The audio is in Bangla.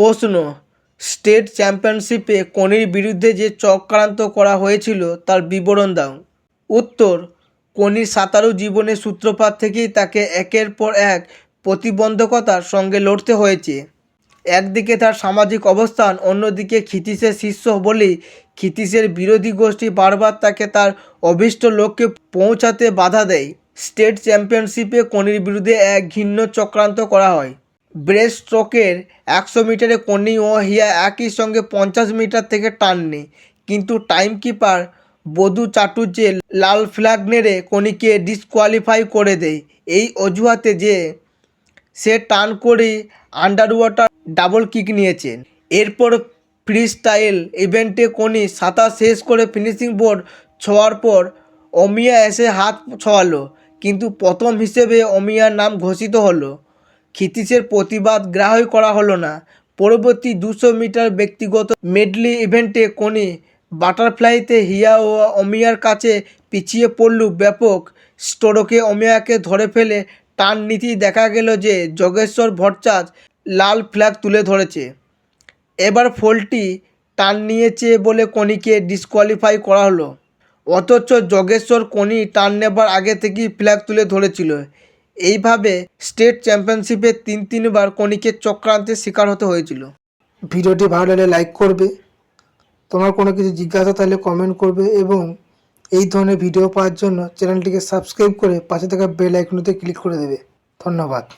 প্রশ্ন, স্টেট চ্যাম্পিয়নশিপে কোনির বিরুদ্ধে যে চক্রান্ত করা হয়েছিল তার বিবরণ দাও। উত্তর কোনির সাঁতারু জীবনের সূত্রপাত থেকেই তাকে একের পর এক প্রতিবন্ধকতার সঙ্গে লড়তে হয়েছে। একদিকে তার সামাজিক অবস্থান, অন্যদিকে খিতিসের শিষ্য বলেই খিতিসের বিরোধী গোষ্ঠী বারবার তাকে তার অভীষ্ট লক্ষ্যে পৌঁছাতে বাধা দেয়। স্টেট চ্যাম্পিয়নশিপে কোনির বিরুদ্ধে এক ঘিন্ন চক্রান্ত করা হয়। ব্রেস্ট স্ট্রোকের একশো মিটারে কনি ও হিয়া একই সঙ্গে পঞ্চাশ মিটার থেকে টান নেয় কিন্তু টাইম কিপার বধু চাটুর্যে লাল ফ্ল্যাগ নেড়ে কনিকে ডিসকোয়ালিফাই করে দেয়। এই অজুহাতে যে সে টান করে আন্ডার ওয়াটার ডাবল কিক নিয়েছেন। এরপর ফ্রি স্টাইল ইভেন্টে কোনি সাঁতার শেষ করে ফিনিশিং বোর্ড ছোঁয়ার পর অমিয়া এসে হাত ছোঁয়ালো। কিন্তু প্রথম হিসেবে অমিয়ার নাম ঘোষিত হলো। খিতিসের প্রতিবাদ গ্রাহ্য করা হলো না। পরবর্তী দুশো মিটার ব্যক্তিগত মেডলি ইভেন্টে কোনি বাটারফ্লাইতে হিয়া ও অমিয়ার কাছে পিছিয়ে পড়ল ব্যাপক স্ট্রোকে অমিয়াকে ধরে ফেলে টান নীতি দেখা গেল যে যোগেশ্বর ভট্টাচ লাল ফ্ল্যাগ তুলে ধরেছে। এবার ফোলটি টান নিয়েছে বলে কনিকে ডিসকোয়ালিফাই করা হলো। অথচ যোগেশ্বর কনি টান নেবার আগে থেকেই ফ্ল্যাগ তুলে ধরেছিল। এইভাবে স্টেট চ্যাম্পিয়নশিপে তিন তিনবার কণিকের চক্রান্তের শিকার হতে হয়েছিল। ভিডিওটি ভালো লাগলে লাইক করবে। তোমার কোনো কিছু জিজ্ঞাসা তাহলে কমেন্ট করবে এবং এই ধরনের ভিডিও পাওয়ার জন্য চ্যানেলটিকে সাবস্ক্রাইব করে পাশে থাকা বেল আইকনতে ক্লিক করে দেবে। ধন্যবাদ।